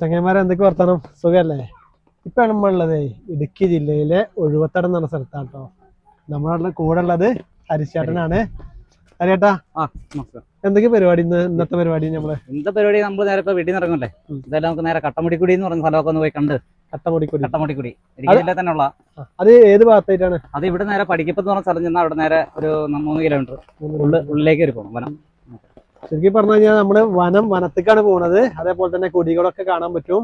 ചങ്ങന്മാരെ എന്തൊക്കെ വർത്താനം? സുഖല്ലേ? ഇപ്പൊ നമ്മളുള്ളത് ഇടുക്കി ജില്ലയിലെ ഒഴുവത്തടം എന്ന് പറഞ്ഞ സ്ഥലത്താണ് കേട്ടോ നമ്മളുടെ കൂടെ ഉള്ളത് ഹരിശേട്ടനാണ്. ഹരിയേട്ടാ എന്തൊക്കെ പരിപാടി ഇന്ന്? ഇന്നത്തെ പരിപാടി നമ്മൾ? എന്താ പരിപാടി നമ്മൾ നേരെ ഇപ്പൊ വീട്ടിൽ നിന്ന് ഇറങ്ങല്ലേ ഇതെല്ലാം നമുക്ക് നേരെ കട്ടമുടിക്കുടി എന്ന് പറഞ്ഞ സ്ഥലമൊക്കെ ഒന്ന് പോയി കണ്ട് കട്ടമുടിക്കുടി. കട്ടമുടിക്കുടി. ജില്ലയിൽ തന്നെ ഉള്ള അത് ഏത് ഭാഗത്തായിട്ടാണ്? അത് ഇവിടെ നേരെ പഠിക്കപ്പെന്ന് പറഞ്ഞ സ്ഥലം ചെന്നാൽ അവിടെ നേരെ ഒരു മൂന്ന് കിലോമീറ്റർ ഉള്ളിലേക്ക് ഒരു പോകണം വനം. ശരിക്കും പറഞ്ഞു കഴിഞ്ഞാൽ നമ്മൾ വനം വനത്തേക്കാണ് പോണത്. അതേപോലെ തന്നെ കൊടികളൊക്കെ കാണാൻ പറ്റും.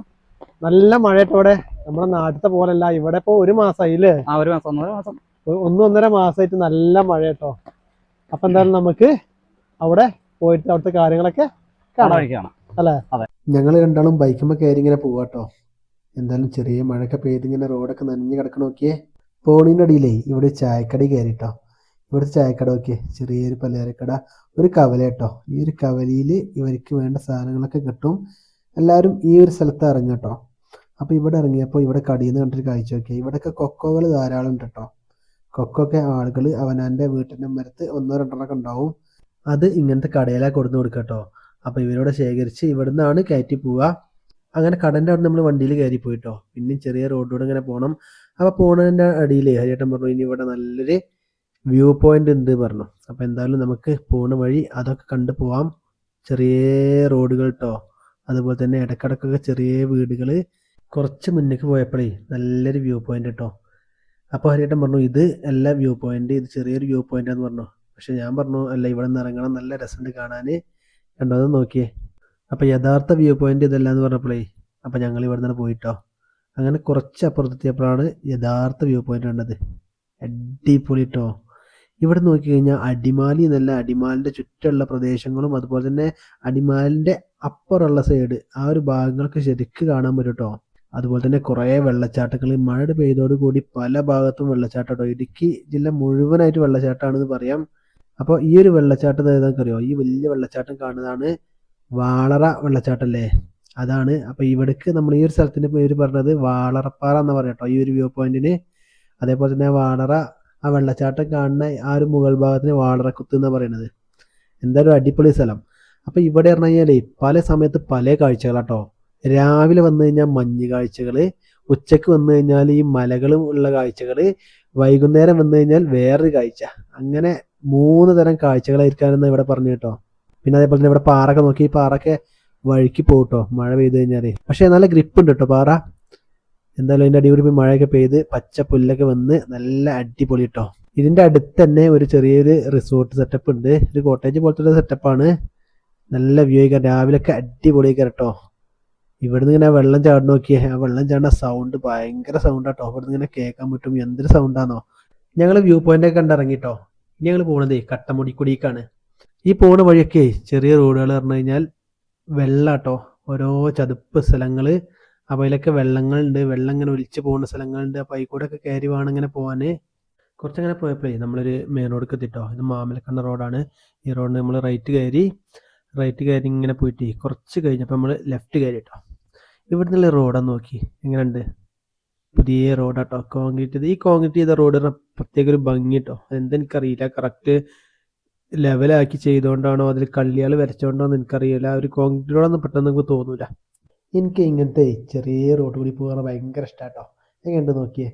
നല്ല മഴയത്തോടെ നമ്മുടെ നാട്ടിലത്തെ പോലല്ല ഇവിടെ ഇപ്പൊ ഒരു മാസമായി അല്ലേ? ആ ഒരു മാസം ഒന്നര മാസം. ഒ- ഒന്നും ഒന്നര മാസമായിട്ട് നല്ല മഴ കേട്ടോ അപ്പൊ എന്തായാലും നമുക്ക് അവിടെ പോയിട്ട് അവിടുത്തെ കാര്യങ്ങളൊക്കെ കാണാം. കാണാം. ഞങ്ങൾ രണ്ടാളും ബൈക്കുമ്പോ കയറി ഇങ്ങനെ പോവാട്ടോ എന്തായാലും ചെറിയ മഴയൊക്കെ പെയ്ത് ഇങ്ങനെ റോഡൊക്കെ നനഞ്ഞു കിടക്കണോക്കിയേ പോണിന്റെ അടിയിലേ ഇവിടെ ചായക്കടി കയറിട്ടോ ഇവിടുത്തെ ചായക്കട നോക്കിയേ. ചെറിയൊരു പലചരക്കട. ഒരു കവല കേട്ടോ. ഈ ഒരു കവലയിൽ ഇവർക്ക് വേണ്ട സാധനങ്ങളൊക്കെ കിട്ടും. എല്ലാവരും ഈ ഒരു സ്ഥലത്ത് ഇറങ്ങി കേട്ടോ. അപ്പോൾ ഇവിടെ ഇറങ്ങിയപ്പോൾ ഇവിടെ കടിയിൽ നിന്ന് കണ്ടൊരു കാഴ്ച നോക്കിയാൽ ഇവിടെയൊക്കെ കൊക്കോകൾ ധാരാളം ഉണ്ട് കേട്ടോ. കൊക്കൊക്കെ ആളുകൾ അവനാന്റെ വീട്ടിന്റെ മരത്ത് ഒന്നോ രണ്ടെണ്ണമൊക്കെ ഉണ്ടാവും. അത് ഇങ്ങനത്തെ കടയിലാണ് കൊടുന്ന് കൊടുക്കുക കേട്ടോ. അപ്പോൾ ഇവരോട് ശേഖരിച്ച് ഇവിടുന്നാണ് കയറ്റി പോവുക. അങ്ങനെ കടന്റെ അവിടെ നമ്മൾ വണ്ടിയിൽ കയറി പോയിട്ടോ പിന്നെ ചെറിയ റോഡിലൂടെ ഇങ്ങനെ പോകണം. അപ്പോൾ പോണതിന്റെ അടിയിൽ ഹരിയേട്ടൻ പറഞ്ഞു ഇനി ഇവിടെ നല്ലൊരു വ്യൂ പോയിന്റ് ഉണ്ട് പറഞ്ഞു. അപ്പോൾ എന്തായാലും നമുക്ക് പോണ വഴി അതൊക്കെ കണ്ടു പോവാം. ചെറിയ റോഡുകൾ കേട്ടോ അതുപോലെ തന്നെ ഇടക്കിടക്കൊക്കെ ചെറിയ വീടുകൾ കുറച്ച് മുന്നേക്ക് പോയപ്പോഴേ നല്ലൊരു വ്യൂ പോയിന്റ് കേട്ടോ അപ്പോൾ ഹരിയേട്ടൻ പറഞ്ഞു ഇത് അല്ല വ്യൂ പോയിന്റ് ഇത് ചെറിയൊരു വ്യൂ പോയിന്റ് എന്ന് പറഞ്ഞു. പക്ഷെ ഞാൻ പറഞ്ഞു അല്ല ഇവിടെ നിന്ന് ഇറങ്ങണം നല്ല രസമുണ്ട് കാണാൻ. കണ്ടത് നോക്കിയേ. അപ്പോൾ യഥാർത്ഥ വ്യൂ പോയിന്റ് ഇതല്ല എന്ന് പറഞ്ഞപ്പോഴേ അപ്പോൾ ഞങ്ങൾ ഇവിടെ നിന്ന് പോയിട്ടോ. അങ്ങനെ കുറച്ച് അപ്പുറത്തെത്തിയപ്പോഴാണ് യഥാർത്ഥ വ്യൂ പോയിന്റ് കണ്ടത്. അടിപൊളി ട്ടോ. ഇവിടെ നോക്കിക്കഴിഞ്ഞാൽ അടിമാലി എന്നല്ല അടിമാലിന്റെ ചുറ്റുള്ള പ്രദേശങ്ങളും അതുപോലെ തന്നെ അടിമാലിന്റെ അപ്പുറമുള്ള സൈഡ് ആ ഒരു ഭാഗങ്ങളൊക്കെ ശരിക്ക് കാണാൻ പറ്റും കേട്ടോ അതുപോലെ തന്നെ കുറേ വെള്ളച്ചാട്ടങ്ങൾ മഴ പെയ്തോട് കൂടി പല ഭാഗത്തും വെള്ളച്ചാട്ടം കേട്ടോ ഇടുക്കി ജില്ല മുഴുവനായിട്ട് വെള്ളച്ചാട്ടമാണെന്ന് പറയാം. അപ്പോൾ ഈ ഒരു വെള്ളച്ചാട്ടം ഏതാണെന്ന് അറിയോ ഈ വലിയ വെള്ളച്ചാട്ടം കാണുന്നതാണ് വാളറ വെള്ളച്ചാട്ടം അല്ലേ അതാണ്. അപ്പോൾ ഇവിടേക്ക് നമ്മൾ ഈ ഒരു സ്ഥലത്തിന്റെ പേര് പറഞ്ഞത് വാളറപ്പാറ എന്ന് പറയാം കേട്ടോ ഈ ഒരു വ്യൂ പോയിന്റിന് അതേപോലെ തന്നെ വാളറ ആ വെള്ളച്ചാട്ടം കാണുന്ന ആ ഒരു മുകൾ ഭാഗത്തിന് വാളറക്കുത്ത് എന്ന് പറയുന്നത് എന്തായാലും അടിപൊളി സ്ഥലം. അപ്പോൾ ഇവിടെ പറഞ്ഞു കഴിഞ്ഞാൽ പല സമയത്ത് പല കാഴ്ചകളാട്ടോ. രാവിലെ വന്നു കഴിഞ്ഞാൽ മഞ്ഞ് കാഴ്ചകൾ ഉച്ചയ്ക്ക് വന്നു കഴിഞ്ഞാൽ ഈ മലകളും ഉള്ള കാഴ്ചകൾ വൈകുന്നേരം വന്നു കഴിഞ്ഞാൽ വേറൊരു കാഴ്ച. അങ്ങനെ മൂന്ന് തരം കാഴ്ചകളായിരിക്കാനെന്ന് ഇവിടെ പറഞ്ഞു കേട്ടോ. പിന്നെ അതേപോലെ തന്നെ ഇവിടെ പാറൊക്കെ നോക്കി ഈ പാറൊക്കെ വഴിക്ക് പോകട്ടോ മഴ പെയ്ത് കഴിഞ്ഞാൽ പക്ഷേ നല്ല ഗ്രിപ്പ് ഉണ്ട് കേട്ടോ പാറ. എന്തായാലും അതിന്റെ അടിപൊളി മഴയൊക്കെ പെയ്ത് പച്ച പുല്ലൊക്കെ വന്ന് നല്ല അടിപൊളി കേട്ടോ ഇതിന്റെ അടുത്ത് തന്നെ ഒരു ചെറിയൊരു റിസോർട്ട് സെറ്റപ്പ് ഉണ്ട്. ഒരു കോട്ടേജ് പോലത്തെ ഒരു സെറ്റപ്പാണ് നല്ല വ്യൂ ആയിക്കാം രാവിലെയൊക്കെ അടിപൊളി കേട്ടോ ഇവിടുന്ന് ഇങ്ങനെ വെള്ളം ചാടി നോക്കിയേ ആ വെള്ളം ചാടുന്ന സൗണ്ട് ഭയങ്കര സൗണ്ട് കേട്ടോ ഇവിടുന്ന് ഇങ്ങനെ കേൾക്കാൻ പറ്റും എന്തൊരു സൗണ്ടാണോ ഞങ്ങൾ വ്യൂ പോയിന്റ് ഒക്കെ കണ്ടിറങ്ങിട്ടോ ഇനി ഞങ്ങൾ പോണതേ കട്ടമുടിക്കുടിക്കാണ്. ഈ പോണ വഴിയൊക്കെ ചെറിയ റോഡുകൾ പറഞ്ഞു കഴിഞ്ഞാൽ വെള്ളാട്ടോ ഓരോ ചതുപ്പ് സ്ഥലങ്ങൾ അപ്പോൾ അതിലൊക്കെ വെള്ളങ്ങളുണ്ട്. വെള്ളം ഇങ്ങനെ ഒലിച്ച് പോകുന്ന സ്ഥലങ്ങളുണ്ട്. അപ്പോൾ അതിൽ ഒക്കെ കയറി വേണം ഇങ്ങനെ പോകാൻ കുറച്ചങ്ങനെ പോയപ്പോഴേ നമ്മളൊരു മെയിൻ റോഡ് എത്തിട്ടോ. ഇത് മാമലക്കണ്ണ റോഡാണ് ഈ റോഡിന് നമ്മൾ റൈറ്റ് കയറി റൈറ്റ് കയറി ഇങ്ങനെ പോയിട്ട് കുറച്ച് കഴിഞ്ഞപ്പോൾ നമ്മൾ ലെഫ്റ്റ് കയറി കേട്ടോ ഇവിടെ നിന്നുള്ള റോഡാണ് നോക്കി. എങ്ങനെയുണ്ട്? പുതിയ റോഡാട്ടോ കോൺക്രീറ്റ് ചെയ്ത് ഈ കോൺക്രീറ്റ് ചെയ്ത റോഡ് പ്രത്യേക ഒരു ഭംഗി കേട്ടോ അതെന്തെനിക്കറിയില്ല. കറക്റ്റ് ലെവലാക്കി ചെയ്തുകൊണ്ടാണോ അതിൽ കള്ളിയാൾ വരച്ചുകൊണ്ടോ എന്ന് എനിക്കറിയില്ല. ഒരു കോൺക്രീറ്റ് റോഡൊന്നും പെട്ടെന്ന് നമുക്ക് തോന്നൂല. എനിക്ക് ഇങ്ങനത്തെ ചെറിയ റോഡ് കൂടി പോകാൻ ഭയങ്കര ഇഷ്ടാട്ടോ എങ്ങനെയുണ്ട് നോക്കിയേ.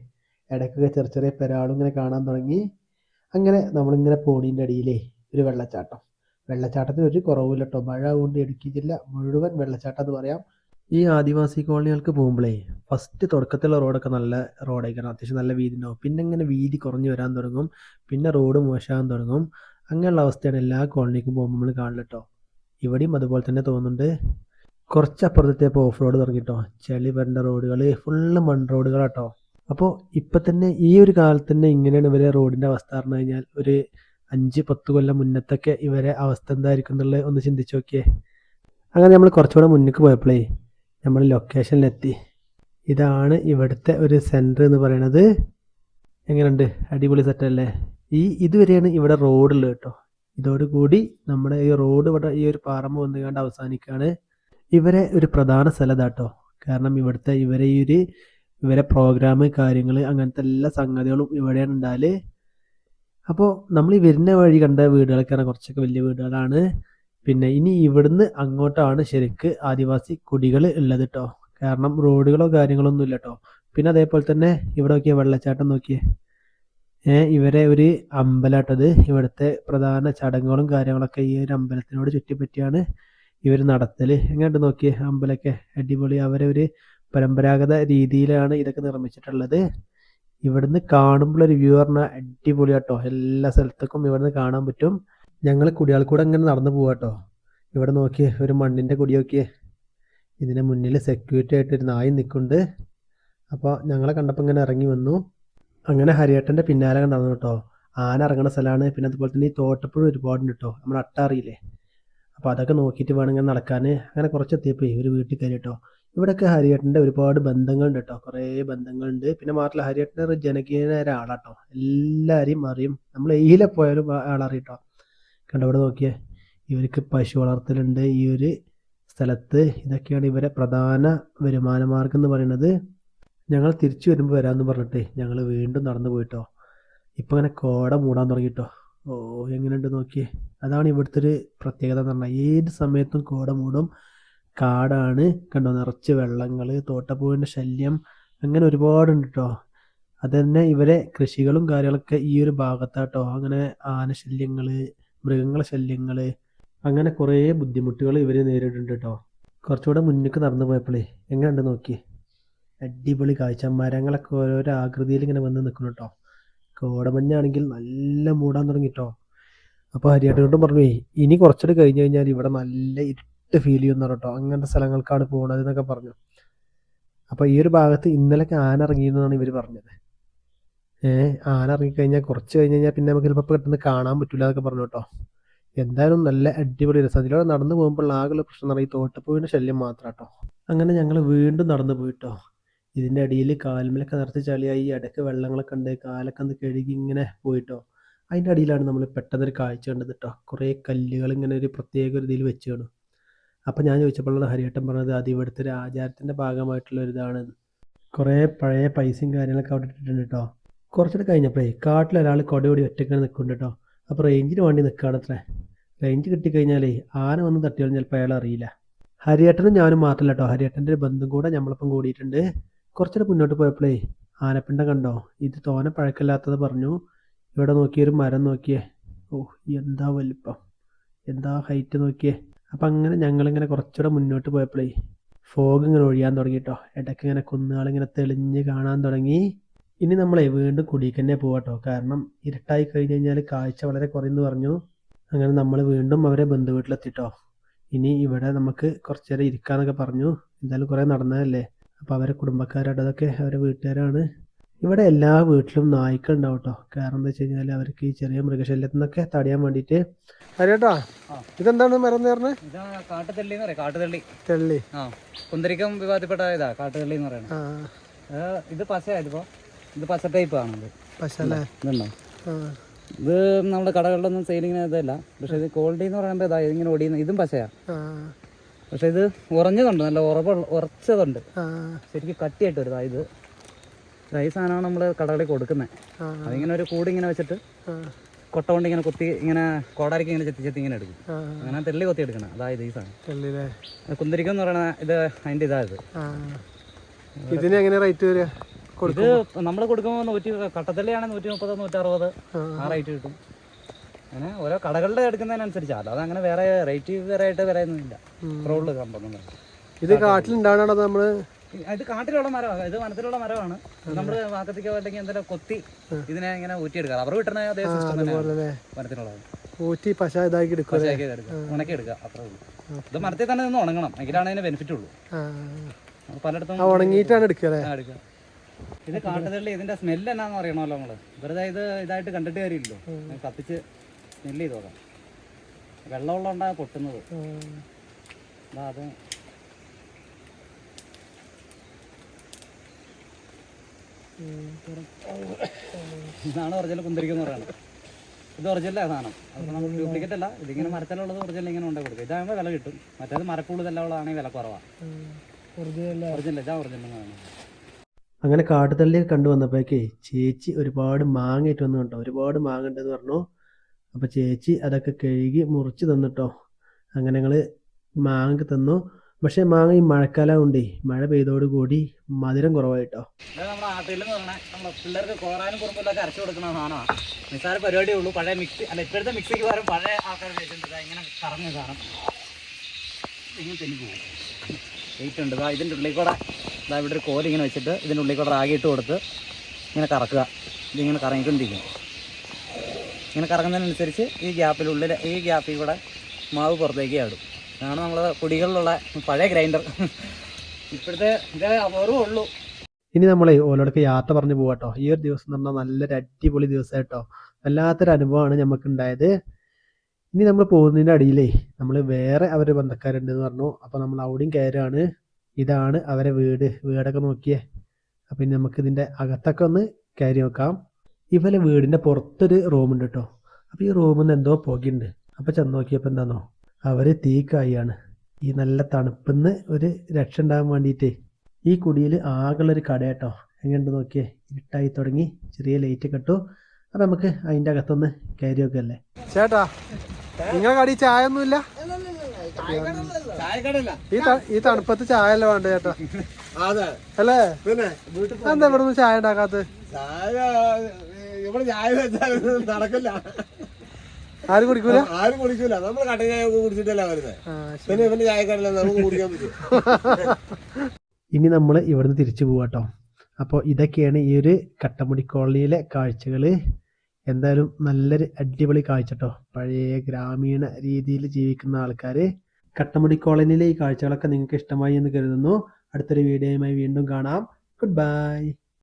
ഇടയ്ക്കൊക്കെ ചെറിയ ചെറിയ പെരാളും ഇങ്ങനെ കാണാൻ തുടങ്ങി. അങ്ങനെ നമ്മളിങ്ങനെ പോണീന്റെ അടിയിലേ ഒരു വെള്ളച്ചാട്ടം. വെള്ളച്ചാട്ടത്തിന് ഒരു കുറവില്ല കേട്ടോ മഴ കൊണ്ട് ഇടുക്കി ജില്ല മുഴുവൻ വെള്ളച്ചാട്ടം എന്ന് പറയാം. ഈ ആദിവാസി കോളനികൾക്ക് പോകുമ്പോഴേ ഫസ്റ്റ് തുടക്കത്തിലുള്ള റോഡൊക്കെ നല്ല റോഡായിരിക്കണം അത്യാവശ്യം നല്ല വീതി ഉണ്ടാവും. പിന്നെ ഇങ്ങനെ വീതി കുറഞ്ഞു വരാൻ തുടങ്ങും. പിന്നെ റോഡ് മോശമാകാൻ തുടങ്ങും. അങ്ങനെയുള്ള അവസ്ഥയാണ് എല്ലാ കോളനിക്കും പോകുമ്പോൾ നമ്മൾ കാണില്ല കേട്ടോ ഇവിടെയും അതുപോലെ തന്നെ തോന്നുന്നുണ്ട്. കുറച്ച് അപ്പുറത്തേപ്പോൾ ഓഫ് റോഡ് തുടങ്ങിട്ടോ. ചെളി വരേണ്ട റോഡുകൾ ഫുള്ള് മൺ റോഡുകളാട്ടോ അപ്പോൾ ഇപ്പം തന്നെ ഈ ഒരു കാലത്ത് തന്നെ ഇങ്ങനെയാണ് ഇവരെ റോഡിന്റെ അവസ്ഥ പറഞ്ഞു കഴിഞ്ഞാൽ ഒരു അഞ്ച് പത്ത് കൊല്ലം മുന്നത്തൊക്കെ ഇവരെ അവസ്ഥ എന്തായിരിക്കും എന്നുള്ളത് ഒന്ന് ചിന്തിച്ച് നോക്കിയേ. അങ്ങനെ നമ്മൾ കുറച്ചുകൂടെ മുന്നിക്ക് പോയപ്പോഴേ നമ്മൾ ലൊക്കേഷനിലെത്തി ഇതാണ് ഇവിടുത്തെ ഒരു സെന്റർ എന്ന് പറയണത്. എങ്ങനെയുണ്ട്? അടിപൊളി സെറ്റല്ലേ ഈ ഇതുവരെയാണ് ഇവിടെ റോഡുള്ളത് കേട്ടോ. ഇതോടുകൂടി നമ്മുടെ ഈ റോഡ് ഇവിടെ ഈ ഒരു പാറമ്പ് വന്നുകൊണ്ട് അവസാനിക്കുകയാണ് ഇവരെ ഒരു പ്രധാന സ്ഥലതാട്ടോ കാരണം ഇവിടുത്തെ ഇവരെ ഈ ഒരു ഇവരെ പ്രോഗ്രാം കാര്യങ്ങൾ അങ്ങനത്തെ എല്ലാ സംഗതികളും ഇവിടെയാണ് ഉണ്ടാൽ അപ്പോൾ നമ്മൾ ഈ വരുന്ന വഴി കണ്ട വീടുകളൊക്കെയാണ് കുറച്ചൊക്കെ വലിയ വീടുകളാണ്. പിന്നെ ഇനി ഇവിടുന്ന് അങ്ങോട്ടാണ് ശരിക്ക് ആദിവാസി കുടികൾ ഉള്ളത് കേട്ടോ കാരണം റോഡുകളോ കാര്യങ്ങളൊന്നും ഇല്ല കേട്ടോ പിന്നെ അതേപോലെ തന്നെ ഇവിടെ നോക്കിയ വെള്ളച്ചാട്ടം നോക്കിയേ. ഇവരെ ഒരു അമ്പലാട്ടത്. ഇവിടുത്തെ പ്രധാന ചടങ്ങുകളും കാര്യങ്ങളൊക്കെ ഈ ഒരു അമ്പലത്തിനോട് ചുറ്റിപ്പറ്റിയാണ്. ഇവർ നടത്തൽ എങ്ങോട്ട് നോക്കിയേ അമ്പലമൊക്കെ അടിപൊളി. അവരെ ഒരു പരമ്പരാഗത രീതിയിലാണ് ഇതൊക്കെ നിർമ്മിച്ചിട്ടുള്ളത്. ഇവിടുന്ന് കാണുമ്പോൾ ഒരു വ്യൂ പറഞ്ഞാൽ അടിപൊളി കേട്ടോ എല്ലാ സ്ഥലത്തേക്കും ഇവിടുന്ന് കാണാൻ പറ്റും. ഞങ്ങൾ കുടിയാൾക്കൂടെ ഇങ്ങനെ നടന്നു പോവാ കേട്ടോ ഇവിടെ നോക്കിയേ ഒരു മണ്ണിന്റെ കുടി നോക്കിയേ. ഇതിന്റെ മുന്നിൽ സെക്യൂരിറ്റി ആയിട്ട് ഒരു നായി നിൽക്കുന്നുണ്ട് അപ്പോൾ ഞങ്ങളെ കണ്ടപ്പോൾ ഇങ്ങനെ ഇറങ്ങി വന്നു. അങ്ങനെ ഹരിയേട്ടന്റെ പിന്നാലെ നടന്നു കേട്ടോ ആന ഇറങ്ങുന്ന സ്ഥലമാണ്. പിന്നെ അതുപോലെ തന്നെ ഈ തോട്ടപ്പുഴ ഒരുപാടുണ്ട് കേട്ടോ നമ്മൾ അട്ട അറിയില്ലേ അപ്പോൾ അതൊക്കെ നോക്കിയിട്ട് വേണം ഇങ്ങനെ നടക്കാൻ. അങ്ങനെ കുറച്ച് എത്തിയപ്പോൾ ഒരു വീട്ടിൽ കയറി കേട്ടോ ഇവിടെയൊക്കെ ഹരിയേട്ടന്റെ ഒരുപാട് ബന്ധങ്ങളുണ്ട് കേട്ടോ കുറേ ബന്ധങ്ങളുണ്ട്. പിന്നെ മാത്രമല്ല ഹരിയേട്ടന്റെ ഒരു ജനകീയനായ ഒരാളാട്ടോ. എല്ലാവരെയും അറിയും. നമ്മൾ എയിലെ പോയാലും ആളറിയിട്ടോ ആളറിയും കണ്ടോ ഇവിടെ നോക്കിയേ. ഇവർക്ക് പശു വളർത്തലുണ്ട്. ഈ ഒരു സ്ഥലത്ത് ഇതൊക്കെയാണ് ഇവരെ പ്രധാന വരുമാന മാർഗം എന്ന് പറയുന്നത്. ഞങ്ങൾ തിരിച്ചു വരുമ്പോൾ വരാമെന്ന് പറഞ്ഞിട്ട് ഞങ്ങൾ വീണ്ടും നടന്നു പോയിട്ടോ. ഇപ്പം ഇങ്ങനെ കോട മൂടാൻ തുടങ്ങിയിട്ടോ ഓ എങ്ങനെയുണ്ട് നോക്കിയേ. അതാണ് ഇവിടുത്തെ ഒരു പ്രത്യേകത എന്ന് പറഞ്ഞാൽ ഏത് സമയത്തും കോട മൂടും. കാടാണ് കണ്ടോ? നിറച്ച് വെള്ളങ്ങൾ തോട്ടപ്പൂവിന്റെ ശല്യം അങ്ങനെ ഒരുപാടുണ്ട് കേട്ടോ അത് തന്നെ ഇവരെ കൃഷികളും കാര്യങ്ങളൊക്കെ ഈ ഒരു ഭാഗത്താട്ടോ. അങ്ങനെ ആനശല്യങ്ങൾ മൃഗങ്ങളെ ശല്യങ്ങൾ അങ്ങനെ കുറേ ബുദ്ധിമുട്ടുകൾ ഇവർ നേരിടുന്നുണ്ട് കേട്ടോ കുറച്ചുകൂടെ മുന്നിക്ക് നടന്നു പോയപ്പോഴേ എങ്ങനെയുണ്ട് നോക്കി? അടിപൊളി കാഴ്ച. മരങ്ങളൊക്കെ ഓരോരോ ആകൃതിയിൽ ഇങ്ങനെ വന്ന് നിൽക്കുന്നു കേട്ടോ കോടമഞ്ഞാണെങ്കിൽ നല്ല മൂടാൻ തുടങ്ങി കേട്ടോ അപ്പോൾ ഹരിയാട്ടോട്ടും പറഞ്ഞു ഇനി കുറച്ചുകൂടെ കഴിഞ്ഞ് കഴിഞ്ഞാൽ ഇവിടെ നല്ല ഇരുട്ട് ഫീൽ ചെയ്യുന്ന കേട്ടോ. അങ്ങനത്തെ സ്ഥലങ്ങൾക്കാണ് പോകുന്നത് എന്നൊക്കെ പറഞ്ഞു. അപ്പോൾ ഈ ഒരു ഭാഗത്ത് ഇന്നലെയൊക്കെ ആന ഇറങ്ങിയെന്നാണ് ഇവർ പറഞ്ഞത്. ഏഹ് ആന ഇറങ്ങിക്കഴിഞ്ഞാൽ കുറച്ച് കഴിഞ്ഞ് കഴിഞ്ഞാൽ പിന്നെ നമുക്ക് ചിലപ്പോൾ പെട്ടെന്ന് കാണാൻ പറ്റില്ല എന്നൊക്കെ പറഞ്ഞു കേട്ടോ. എന്തായാലും നല്ല അടിപൊളി രസം. അതിലൂടെ നടന്നു പോകുമ്പോൾ ആകെയുള്ള പ്രശ്നം എന്ന് പറഞ്ഞാൽ തോട്ടപ്പൂവിന്റെ ശല്യം മാത്രം കേട്ടോ. അങ്ങനെ ഞങ്ങൾ വീണ്ടും നടന്നു പോയിട്ടോ ഇതിന്റെ അടിയിൽ കാൽമലൊക്കെ നിറച്ച് ചളിയായി ഇടയ്ക്ക് വെള്ളങ്ങളൊക്കെ ഉണ്ട് കാലൊക്കെ ഒന്ന് കഴുകി ഇങ്ങനെ പോയിട്ടോ അതിന്റെ അടിയിലാണ് നമ്മൾ പെട്ടെന്നൊരു കാഴ്ച കണ്ടത് കേട്ടോ കുറേ കല്ലുകൾ ഇങ്ങനെ ഒരു പ്രത്യേക ഒരു ഇതിൽ വെച്ച് കാണും. അപ്പം ഞാൻ ചോദിച്ചപ്പോഴാണ് ഹരിയേട്ടൻ പറഞ്ഞത് അത് ഇവിടുത്തെ ഒരു ആചാരത്തിന്റെ ഭാഗമായിട്ടുള്ള ഒരു ഇതാണ്. കുറേ പഴയ പൈസയും കാര്യങ്ങളൊക്കെ അവിടെ ഇട്ടിട്ടുണ്ട് കേട്ടോ കുറച്ചുകൂടെ കഴിഞ്ഞപ്പോഴേ കാട്ടിലൊരാൾ കൊടയോടി ഒറ്റക്കാണ് നിൽക്കുന്നുണ്ട് കേട്ടോ അപ്പോൾ റേഞ്ചിന് വേണ്ടി നിൽക്കുകയാണത്രേ. റേഞ്ച് കിട്ടിക്കഴിഞ്ഞാലേ ആന വന്ന് തട്ടിയാലും ചിലപ്പോൾ അയാൾ അറിയില്ല. ഹരിയേട്ടനും ഞാനും മാത്രമല്ല കേട്ടോ ഹരിയേട്ടന്റെ ഒരു ബന്ധം കൂടെ നമ്മളിപ്പം കൂടിയിട്ടുണ്ട്. കുറച്ചുകൂടെ മുന്നോട്ട് പോയപ്പോഴേ ആനപ്പിണ്ട കണ്ടോ? ഇത് തോനെ പഴക്കമില്ലാത്തത് പറഞ്ഞു. ഇവിടെ നോക്കിയൊരു മരം നോക്കിയേ. ഓ എന്താ വലിപ്പം. എന്താ ഹൈറ്റ് നോക്കിയേ. അപ്പം അങ്ങനെ ഞങ്ങളിങ്ങനെ കുറച്ചുകൂടെ മുന്നോട്ട് പോയപ്പോഴേ ഫോഗ് ഇങ്ങനെ ഒഴിയാൻ തുടങ്ങി കേട്ടോ ഇടയ്ക്ക് ഇങ്ങനെ കുന്നുകളിങ്ങനെ തെളിഞ്ഞ് കാണാൻ തുടങ്ങി. ഇനി നമ്മളെ വീണ്ടും കുടിക്ക് തന്നെ പോവാട്ടോ കാരണം ഇരട്ടായി കഴിഞ്ഞ് കഴിഞ്ഞാൽ കാഴ്ച വളരെ കുറയെന്ന് പറഞ്ഞു. അങ്ങനെ നമ്മൾ വീണ്ടും അവരെ ബന്ധു വീട്ടിലെത്തിട്ടോ ഇനി ഇവിടെ നമുക്ക് കുറച്ച് നേരം ഇരിക്കാന്നൊക്കെ പറഞ്ഞു. എന്തായാലും കുറേ നടന്നതല്ലേ? അപ്പോൾ അവരെ കുടുംബക്കാരാണ് അതൊക്കെ അവരെ വീട്ടുകാരാണ്. ഇവിടെ എല്ലാ വീട്ടിലും നായ്ക്കൾ ഉണ്ടാവും കേട്ടോ കാരണം എന്താ വെച്ച് കഴിഞ്ഞാൽ അവർക്ക് ഈ ചെറിയ മൃഗശല്യത്തിൽ നിന്നൊക്കെ തടയാൻ വേണ്ടിയിട്ട്. ഹരിയേട്ടാ ആ. ഇതെന്താണ് മരം നേർന്ന് ഇതാ കാട്ടുതള്ളി എന്ന് പറയാം കാട്ടുതള്ളി. തെള്ളി. ആ കുന്തിരിക്കം വിവാദപ്പെട്ട ഇതാ കാട്ടുതള്ളി എന്ന് പറയുന്നത് ഇത് പശയായതിപ്പോ ഇത് പച്ച ടൈപ്പ് ആണ് ഇത്. പശല്ലേ ഇതുണ്ടോ? ഇത് നമ്മുടെ കടകളിലൊന്നും സെയിലിങ്ങിന് ഇതല്ല. പക്ഷെ ഇത് ക്വാളിറ്റി എന്ന് പറയുമ്പോൾ ഇതാ ഇതിങ്ങനെ ഓടിയുന്ന ഇതും പശയാ. പക്ഷെ ഇത് ഉറഞ്ഞതുണ്ട് നല്ല ഉറപ്പുള്ള ഉറച്ചതുണ്ട്. ശരിക്കും കട്ടിയായിട്ട് വരുതാ ഇത്. ഈ സാധനമാണ് നമ്മൾ കടകളിൽ കൊടുക്കുന്നത് അതിങ്ങനെ ഒരു കൂടി ഇങ്ങനെ വെച്ചിട്ട് കൊട്ട കൊണ്ട് ഇങ്ങനെ കുത്തി ഇങ്ങനെ കോടാരിക്ക് ഇങ്ങനെ ചെത്തി ചെത്തി ഇങ്ങനെ എടുക്കും. അങ്ങനെ തെല്ലി കൊത്തി എടുക്കണം. അതായത് ഈ സാധനം. കുന്തിരിക്കും എന്ന് പറയുന്ന ഇത് അതിന്റെ ഇതായത് ഇതിന് എങ്ങനെ റേറ്റ് വരിക? ഇത് നമ്മൾ കൊടുക്കുമ്പോൾ നൂറ്റി കട്ടത്തള്ളിയാണെങ്കിൽ നൂറ്റി മുപ്പത് നൂറ്ററുപത്. ആ. ആ റേറ്റ് കിട്ടും. അങ്ങനെ ഓരോ കടകളുടെ എടുക്കുന്നതിനനുസരിച്ച് അല്ലാതെ അങ്ങനെ വേറെ റേറ്റ് വേറെ ആയിട്ട് വരാനൊന്നുമില്ല. റോഡിൽ കമ്പൊന്നും ഇത് കാട്ടിലുണ്ടാകണോ നമ്മൾ ഇത് കാട്ടിലുള്ള മരമാണ്. ഇത് വനത്തിലുള്ള മരമാണ്. നമ്മൾ വാക്കത്തിക്കോ അല്ലെങ്കിൽ എന്തെങ്കിലും കൊത്തി ഇതിനെ ഇങ്ങനെ ഊറ്റിയെടുക്കുക. അവർ കിട്ടുന്ന അതേ സിസ്റ്റം തന്നെ മരത്തിലുള്ളത് ഊറ്റി പശ ഇതാക്കി എടുക്കുക. ഉണക്കി എടുക്കുക. അത്രേ ഉള്ളൂ. ഇത് മരത്തിൽ തന്നെ നിന്ന് ഉണങ്ങണം. എങ്കിലാണ് അതിന് ബെനിഫിറ്റ് ഉള്ളൂ. പലയിടത്തും ഉണങ്ങിയിട്ടാണ് എടുക്കുക ഇത് കാട്ടുതള്ളി ഇതിന്റെ സ്മെല്ല് എന്നാന്ന് അറിയണമല്ലോ നമ്മൾ. വെറുതെ ഇത് ഇതായിട്ട് കണ്ടിട്ട് കാര്യമില്ലല്ലോ. കത്തിച്ച് സ്മെല്ല് ചെയ്ത് നോക്കാം. വെള്ളമുള്ളതുകൊണ്ടാണ് പൊട്ടുന്നത്. ദാ അത് ഇതാണ് ഒറിജിനൽ കുന്തിരിക്കുന്ന പറയുന്നത്. ഇത് ഒറിജിനൽ സാധനം. അപ്പോൾ നമ്മൾ ഡ്യൂപ്ലിക്കേറ്റ് അല്ല. ഇതിങ്ങനെ മരത്തിലുള്ളത് ഒറിജിനൽ ഇങ്ങനെ ഉണ്ടെങ്കിൽ കൊടുക്കും. ഇതാകുമ്പോൾ വില കിട്ടും. മറ്റേത് മരപ്പുള്ളി ഇതെല്ലാം ഉള്ളതാണെങ്കിൽ വില കുറവാണ് ഒറിജിനൽ ഇതാ ഒറിജിനൽ അങ്ങനെ കാട്ടുതള്ളിയൊക്കെ കണ്ടു വന്നപ്പോഴേക്കേ ചേച്ചി ഒരുപാട് മാങ്ങയിട്ട് വന്നു കേട്ടോ. ഒരുപാട് മാങ്ങ ഉണ്ടെന്ന് പറഞ്ഞു. അപ്പോൾ ചേച്ചി അതൊക്കെ കഴുകി മുറിച്ച് തന്നിട്ടോ അങ്ങനെ ഞങ്ങൾ മാങ്ങ തിന്നു. പക്ഷേ മാങ്ങ ഈ മഴക്കാലം കൊണ്ടേ മഴ പെയ്തോടുകൂടി മധുരം കുറവായിട്ടോ. നമ്മുടെ കൊടുക്കുന്ന സാധനമാണ് ഉള്ളൂ പഴയ മിക്സി അല്ല ഇപ്പോഴത്തെ മിക്സിക്ക് പഴയ ഇങ്ങനെ ഉണ്ട്. ഉള്ളിൽ കൂടെ ഇവിടെ ഒരു കോൽ ഇങ്ങനെ വെച്ചിട്ട് ഇതിന്റെ ഉള്ളിൽ കൂടെ ഇട്ട് കൊടുത്ത് ഇങ്ങനെ കറക്കുക. ഇതിങ്ങനെ കറങ്ങിക്കൊണ്ടിരിക്കും. ഇങ്ങനെ കറങ്ങുന്നതിനനുസരിച്ച് ഈ ഗ്യാപ്പിനുള്ളിൽ ഈ ഗ്യാപ്പിൽ കൂടെ മാവ് പുറത്തേക്ക് ചാടും. ഇതാണ് നമ്മളെ കുടികളിലുള്ള പഴയ ഗ്രൈൻഡർ. ഇപ്പോഴത്തെ ഇത് അപൂർവം ഉള്ളൂ. ഇനി നമ്മളെ ഓലോടൊക്കെ യാത്ര പറഞ്ഞു പോവാട്ടോ ഈ ഒരു ദിവസം എന്ന് പറഞ്ഞാൽ നല്ലൊരു അടിപൊളി ദിവസം കേട്ടോ വല്ലാത്തൊരു അനുഭവമാണ് നമുക്ക് ഉണ്ടായത് ഇനി നമ്മൾ പോകുന്നതിന്റെ അടിയിലേ നമ്മൾ വേറെ അവർ ബന്ധക്കാരുണ്ട് എന്ന് പറഞ്ഞു. അപ്പോൾ നമ്മൾ അവിടെയും കയറുകയാണ്. ഇതാണ് അവരെ വീട്. വീടൊക്കെ നോക്കിയേ. അപ്പം ഇനി നമുക്ക് ഇതിന്റെ അകത്തൊക്കെ ഒന്ന് കയറി നോക്കാം. ഇവരെ വീടിന്റെ പുറത്തൊരു റൂമുണ്ട് കേട്ടോ അപ്പോൾ ഈ റൂമിൽ നിന്ന് എന്തോ പുകയുണ്ട്. അപ്പോൾ ചെന്ന് നോക്കിയപ്പോൾ എന്താണോ അവർ തീക്കായാണ് കായാണ് ഈ നല്ല തണുപ്പെന്ന് ഒരു രക്ഷ ഉണ്ടാകാൻ വേണ്ടിയിട്ടേ ഈ കുടിയിൽ ആകെയുള്ളൊരു കട കേട്ടോ എങ്ങനെയുണ്ട് നോക്കിയേ. ഇട്ടായി തുടങ്ങി. ചെറിയ ലൈറ്റ് കെട്ടു അപ്പം നമുക്ക് അതിന്റെ അകത്തൊന്ന് കയറി വെക്കല്ലേ ചേട്ടാ നിങ്ങളെ കടി ചായ ഒന്നുമില്ല ഈ ഈ തണുപ്പത്ത് ചായ അല്ല വേണ്ട ചേട്ടാ? അല്ലേ? പിന്നെ എന്താ ഇവിടെ ചായ ഉണ്ടാക്കാത്ത ചായ ഇവിടെ ചായ നടക്കില്ല. ആരും കുടിക്കൂല? ആരും കുടിക്കൂല. നമ്മൾ കട്ടൻ ചായ ഒക്കെ കുടിച്ചിട്ടല്ല വരുന്നത് പിന്നെ ഇവന്റെ ചായക്കാരല്ല നമുക്ക് കുടിക്കാൻ പറ്റും. ഇനി നമ്മൾ ഇവിടുന്ന് തിരിച്ചു പോവാട്ടോ അപ്പോൾ ഇതൊക്കെയാണ് ഈ ഒരു കട്ടമുടി കോളനിയിലെ കാഴ്ചകൾ എന്തായാലും നല്ലൊരു അടിപൊളി കാഴ്ചട്ടോ പഴയ ഗ്രാമീണ രീതിയിൽ ജീവിക്കുന്ന ആൾക്കാർ കട്ടമുടി കോളനിയിലെ ഈ കാഴ്ചകളൊക്കെ നിങ്ങൾക്ക് ഇഷ്ടമായി എന്ന് കരുതുന്നു. അടുത്തൊരു വീഡിയോയുമായി വീണ്ടും കാണാം. Good bye